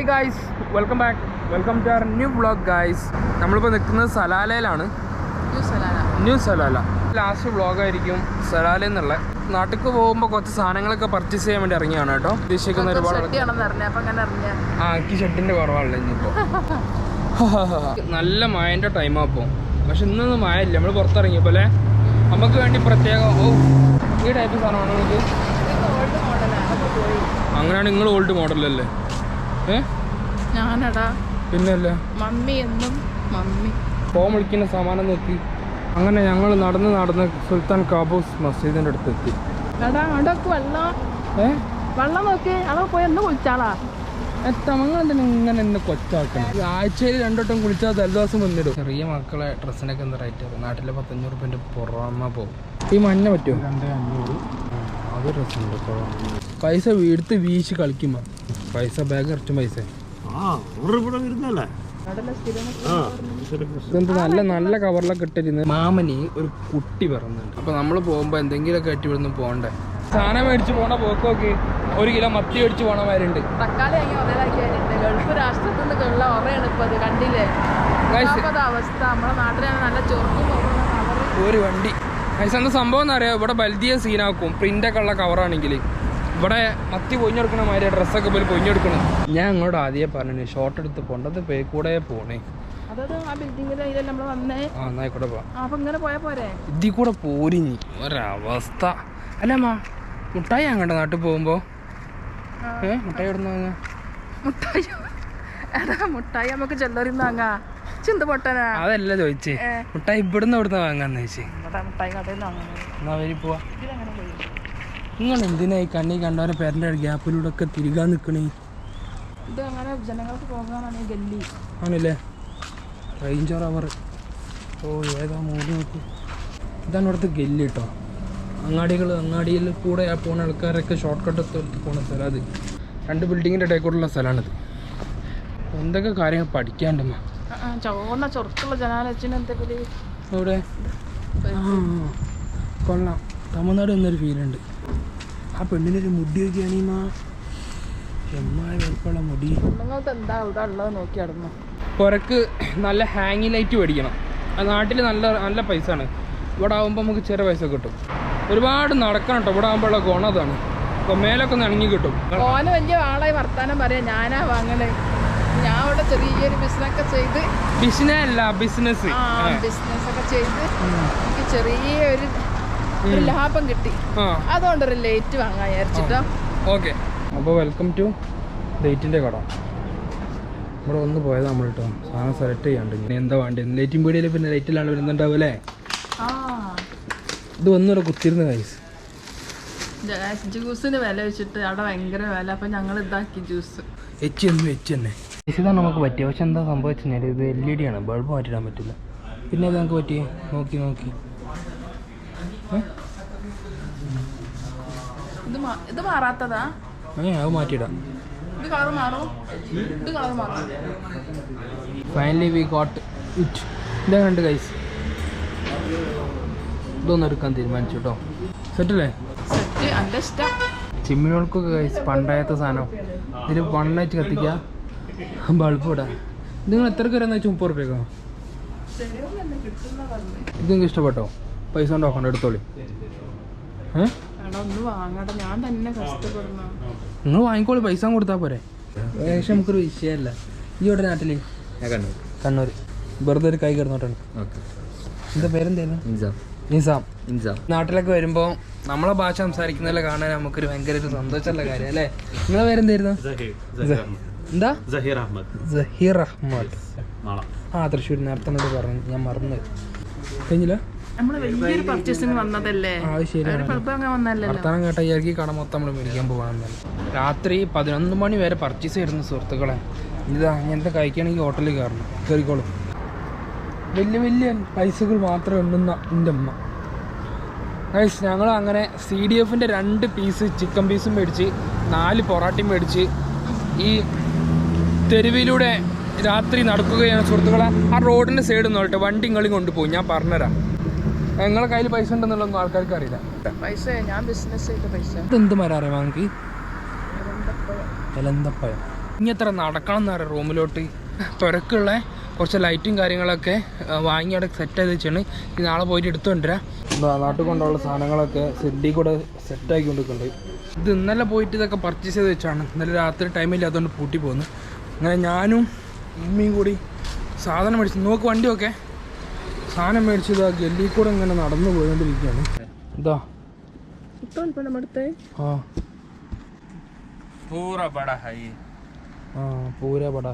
Hi guys welcome back welcome to our new vlog guys നമ്മളിപ്പോൾ നിൽക്കുന്നത് സലാലയിലാണ്. New Salalah last വ്ളോഗായിരിക്കും Salalah എന്നുള്ള നാട്ടിൽ പോകുമ്പോൾ കുറച്ച് സാധനങ്ങളൊക്കെ പർച്ചേസ് ചെയ്യാൻ വേണ്ടി ഇറങ്ങിയാണ് കേട്ടോ. ഉദ്ദേശിക്കുന്ന ഒരുപാട് ആ എനിക്ക് ഷെഡിന്റെ കുറവാണല്ലോ ഇനിയിപ്പോൾ നല്ല മായന്റെ ടൈമാണ് അപ്പോൾ പക്ഷെ ഇന്നൊന്നും മായല്ല നമ്മൾ പുറത്തിറങ്ങിയപ്പോൾ അല്ലേ? നമുക്ക് വേണ്ടി പ്രത്യേകം ഓ ഈ ടൈപ്പ് സാധനമാണ് നിങ്ങൾക്ക് അങ്ങനെയാണ് നിങ്ങൾ ഓൾഡ് മോഡലല്ലേ ഞാനടാ. പിന്നല്ലേ? മമ്മി എന്നും മമ്മി. വിളിക്കുന്ന സാമാനം നോക്കി. അങ്ങനെ ഞങ്ങൾ നടന്ന് നടന്ന് സുൽത്താൻ കാബൂസ് മസ്ജിദിന്റെ അടുത്ത് എത്തി വെള്ളം. നോക്കി. അവിടെ പോയി എന്ന് കുളിച്ചാളാ. ഇങ്ങനെ എന്നെ കൊച്ചാക്കണം. ആഴ്ചയിൽ രണ്ടോട്ടം കുളിച്ചാൽ ദിവസം വന്നിടും. ചെറിയ മക്കളെ ഡ്രസ്സിനൊക്കെ എന്താ റേറ്റ് നാട്ടിലെ പത്തഞ്ഞൂറ് റുപ്യന്റെ പുറമെ പോകും. ഈ മഞ്ഞ പറ്റുമോ? രണ്ട് അഞ്ഞൂറ്. അത് ഡ്രസ്സുണ്ട് പൈസ എടുത്ത് വീശി കളിക്കുമ്പോ. പൈസ ബാഗ് ഇറച്ചും പൈസ. നല്ല നല്ല കവറിലൊക്കെ ഇട്ടിരുന്ന് മാമന് ഒരു കുട്ടി പിറന്നുണ്ട് അപ്പൊ നമ്മൾ പോകുമ്പോ എന്തെങ്കിലുമൊക്കെ അറ്റിവിടുന്ന് പോണ്ടേ? സാധനം മേടിച്ച് പോണ പോക്കൊക്കെ ഒരു കിലോ മത്തി മേടിച്ച് പോണമാരുണ്ട് തക്കാളി അങ്ങ് ഒരേലാക്കിയാലുണ്ട് ഗൾഫ് രാഷ്ട്രത്തിൽ നിന്ന് ഉള്ള ഒറയാണ് ഇപ്പൊ അത് കണ്ടില്ലേ? Guys, അപ്പൊ അവസ്ഥ. നമ്മുടെ നാട്ടിലാണ് നല്ല ചൊറുക്കും പോകുന്ന ഒരു വണ്ടി. പൈസ എന്താ സംഭവം എന്നറിയാം ഇവിടെ ബൽദിയ സീനാക്കും പ്രിന്റൊക്കെ ഉള്ള കവറാണെങ്കിൽ ഇവിടെ മത്തി പൊഞ്ഞെടുക്കണ മാതിരി ഡ്രസ്സൊക്കെ പോയി പൊഞ്ഞെടുക്കണം ഞാൻ അങ്ങോട്ട് ആദ്യം പറഞ്ഞു ഷോർട്ട് എടുത്ത് പോണ്ടത് പേ കൂടെ പോണേ. അതത് ആ ബിൽഡിങ്ങിൽ അതിലല്ല നമ്മൾ വന്നേ? ആ എന്നായിക്കോട്ടെ പോവാം. ആ, അപ്പൊ ഇങ്ങനെ പോയാ പോരെ? ഇതിൽ കൂടെ പോരിഞ്ഞി ഒരവസ്ഥ. അല്ല അമ്മ മുട്ടായി അങ്ങോട്ട് നാട്ടിൽ പോകുമ്പോ? ഏ മുട്ടായി എവിടെ മുട്ടായി. എടാ മുട്ടായി നമുക്ക് ചെല്ലറി വാങ്ങാ. ചിന്ത പൊട്ടനാ? അതല്ല ചോദിച്ചേ. മുട്ടായി ഇവിടുന്ന് ഇവിടുന്ന് വാങ്ങാന്ന് ചോദിച്ചേ. മുട്ടായി കടയിൽ വാങ്ങുന്നത് എന്നാ വരി പോവാ. നിങ്ങൾ എന്തിനാ ഈ കണ്ണി കണ്ടവരെ പേരന്റെ ഗ്യാപ്പിലൂടെ ഒക്കെ തിരികാൻ നിൽക്കണേ ഇത് അങ്ങനെ ജനങ്ങൾക്ക് പോകാനാണ് ഗല്ലി. ആണല്ലേ? റേഞ്ചർ അവർ. ഓ ഏതാ മൂടി നോക്ക്. ഇതാണ് ഇവിടുത്തെ ഗല്ലി കേട്ടോ അങ്ങാടികൾ അങ്ങാടിയിൽ കൂടെ ആ പോണ ആൾക്കാരൊക്കെ ഷോർട്ട് കട്ട് എടുത്ത് പോണ സ്ഥലം അത്. രണ്ട് ബിൽഡിങ്ങിന്റെ ഇടയ്ക്കൂടുള്ള സ്ഥലമാണിത് എന്തൊക്കെ കാര്യങ്ങൾ പഠിക്കാണ്ടമ്മ ചുവന്ന ചൊറുക്കുള്ള ജനാലച്ചിന് എന്തെങ്കിലും ഇവിടെ കൊള്ളാം. തമിഴ്നാട് എന്നൊരു ഫീലുണ്ട് ആ പെണ്ണിനൊരു മുടി വയ്ക്കുകയാണീമാ എമ്മായ വെളുപ്പുള്ള മുടി. എന്താ ഇവിടെ ഉള്ളത് നോക്കി നടന്നു? പുറക്ക് നല്ല ഹാങ്ങി ലൈറ്റ് മേടിക്കണം. നാട്ടിൽ നല്ല നല്ല പൈസ ആണ് ഇവിടെ ആകുമ്പോൾ നമുക്ക് ചെറിയ പൈസ കിട്ടും. ഒരുപാട് നടക്കണം കേട്ടോ. ഇവിടെ ആകുമ്പോഴുള്ള ഗുണം അതാണ്. അപ്പൊ മേലൊക്കെ ഇണങ്ങി കിട്ടും. ഓന് വലിയ ആളായി വർത്താനം പറയാം ഞാനാ വാങ്ങണേ ഞാൻ ഇവിടെ ചെറിയൊരു ബിസിനസ് ചെയ്ത്. ബിസിനസ് അല്ല ബിസിനസ് ബിസിനസ് ഒക്കെ ചെയ്ത് എനിക്ക് ചെറിയൊരു ഒരു ലാഭം കിട്ടി. അതുകൊണ്ടൊരു ലേറ്റ് വാങ്ങാൻ വിചാരിച്ചിട്ടോ. ഓക്കെ. അപ്പോൾ വെൽക്കം ടു ഡേറ്റിന്റെ കട. ഇവിടെ ഒന്ന് പോയത് നമ്മൾ കേട്ടോ സാധനം സെലക്ട് ചെയ്യാണ്ട്. ഇനി എന്താ വേണ്ടത് ലൈറ്റും പീടിയയിൽ പിന്നെ ലൈറ്റിലാണ് വരുന്നുണ്ടാവും അല്ലേ? ഇത് ഒന്നുകൂടെ കുത്തിരുന്ന കൈസ് ജ്യൂസിന് വില വെച്ചിട്ട് അവിടെ ഭയങ്കര വില. അപ്പൊ ഞങ്ങൾ ഇതാക്കി ജ്യൂസ് എച്ച് എന്നും എച്ച് തന്നെ ഇതാണ് നമുക്ക് പറ്റിയ. പക്ഷെ എന്താ സംഭവിച്ചു ഇത് എൽ ഇ ഡി ആണ്. ബൾബ് മാറ്റിടാൻ പറ്റില്ല. പിന്നെ അത് നമുക്ക് പറ്റിയേ? നോക്കി നോക്കി? ഇത് മാറാത്തതാ? അത് മാറ്റിയിടാം. ഇത് കളർ മാറും. ഇത് കളർ മാറും. ഫൈനലി വി ഗോട്ട് ഇറ്റ് ഇതെങ്ങനെയുണ്ട് കൈസ് ഇതൊന്നും എടുക്കാൻ തീരുമാനിച്ചു കേട്ടോ സെറ്റല്ലേ സെറ്റ് എന്റെ ഇഷ്ടം. ചിമ്മിനുകൾക്കൊക്കെ കൈസ് പണ്ടായത്തെ സാധനം. ഇതിൽ വണ്ണായിട്ട് കത്തിക്കുക ബൾബ് ഇടാം. നിങ്ങൾ എത്ര കയറാന്ന് വെച്ചാൽ മുപ്പത് റുപ്യക്കോ? ഇത് നിങ്ങൾക്ക് ഇഷ്ടപ്പെട്ടോ? പൈസ കൊണ്ട് നോക്കണ്ട എടുത്തോളി. എടാ ഒന്ന് വാങ്ങട്ടെ ഞാൻ തന്നെ കഷ്ടപ്പെടുന്നു. നിങ്ങൾ വാങ്ങിക്കോളി പൈസ കൊടുത്താൽ പോരെ. ഏകദേശം നമുക്കൊരു വിഷയമല്ല ഈ ഇവിടെ നാട്ടിൽ കണ്ണൂർ വെറുതെ ഒരു കൈ കിടന്നോട്ടാണ്. എന്താ പേരെന്തായിരുന്നു നിസാം. നാട്ടിലൊക്കെ വരുമ്പോൾ നമ്മളെ ഭാഷ സംസാരിക്കുന്നതിൽ കാണാൻ നമുക്കൊരു ഭയങ്കര ഒരു സന്തോഷമുള്ള കാര്യം അല്ലേ? നിങ്ങളെ പേരെന്തായിരുന്നു? എന്താ? സഹീർ അഹമ്മദ്. സഹീർ അഹമ്മദ്. നാളെ ആ തൃശ്ശൂർ നേരത്തെ പറഞ്ഞു ഞാൻ മറന്നു കഴിഞ്ഞില്ല? നമ്മൾ വലിയൊരു പർച്ചേസിന് വന്നതല്ലേ? വർത്തമാനം കേട്ട കട മൊത്തം നമ്മൾ മേടിക്കാൻ രാത്രി പതിനൊന്ന് മണി വരെ പർച്ചേസ് ചെയ്തിരുന്നു സുഹൃത്തുക്കളെ. ഇതാ ഇങ്ങനത്തെ കഴിക്കണമെങ്കിൽ ഹോട്ടലിൽ കയറണം. കയറിക്കോളും വലിയ വലിയ പൈസകൾ മാത്രമേ ഉണ്ടെന്ന എന്റെ അമ്മ ഗൈസ് ഞങ്ങൾ അങ്ങനെ സി ഡി എഫിന്റെ രണ്ട് പീസ് ചിക്കൻ പീസും മേടിച്ച് നാല് പൊറാട്ടയും മേടിച്ച് ഈ തെരുവിലൂടെ രാത്രി നടക്കുകയാണ് സുഹൃത്തുക്കളെ. ആ റോഡിന്റെ സൈഡിൽ നോട്ടെ വണ്ടി ഇങ്ങളും കൊണ്ടുപോകും. ഞാൻ പറഞ്ഞുതരാം. നിങ്ങളെ കയ്യിൽ പൈസ ഉണ്ടെന്നുള്ളതൊന്നും ആൾക്കാർക്ക് അറിയില്ല. പൈസ ഞാൻ ബിസിനസ് ചെയ്ത പൈസ. ഇതെന്ത് മരം അറിയാം നമുക്ക് എലന്തപ്പഴം. ഇനി എത്ര നടക്കണം എന്ന് റൂമിലോട്ട്. തുരക്കുള്ള കുറച്ച് ലൈറ്റും കാര്യങ്ങളൊക്കെ വാങ്ങി അവിടെ സെറ്റ് ചെയ്ത് വെച്ചാണ് ഈ നാളെ പോയിട്ട് എടുത്തുകൊണ്ടിരാം നാട്ടിൽ കൊണ്ടുള്ള സാധനങ്ങളൊക്കെ സെഡി കൂടെ സെറ്റാക്കി കൊണ്ടിരിക്കുന്നുണ്ട് ഇത് ഇന്നലെ പോയിട്ട് ഇതൊക്കെ പർച്ചേസ് ചെയ്ത് വെച്ചാണ്. ഇന്നലെ രാത്രി ടൈമില്ലാത്തതുകൊണ്ട് പൂട്ടി പോകുന്നു അങ്ങനെ ഞാനും ഉമ്മയും കൂടി സാധനം മേടിച്ചു നോക്ക് വണ്ടി ഒക്കെ സാധനം മേടിച്ചത് ആ ഗല്ലി കൂടെ ഇങ്ങനെ നടന്നു പോയിക്കൊണ്ടിരിക്കുകയാണ് ഇതാ. ആ. പൂര ബട ആ പൂര ബട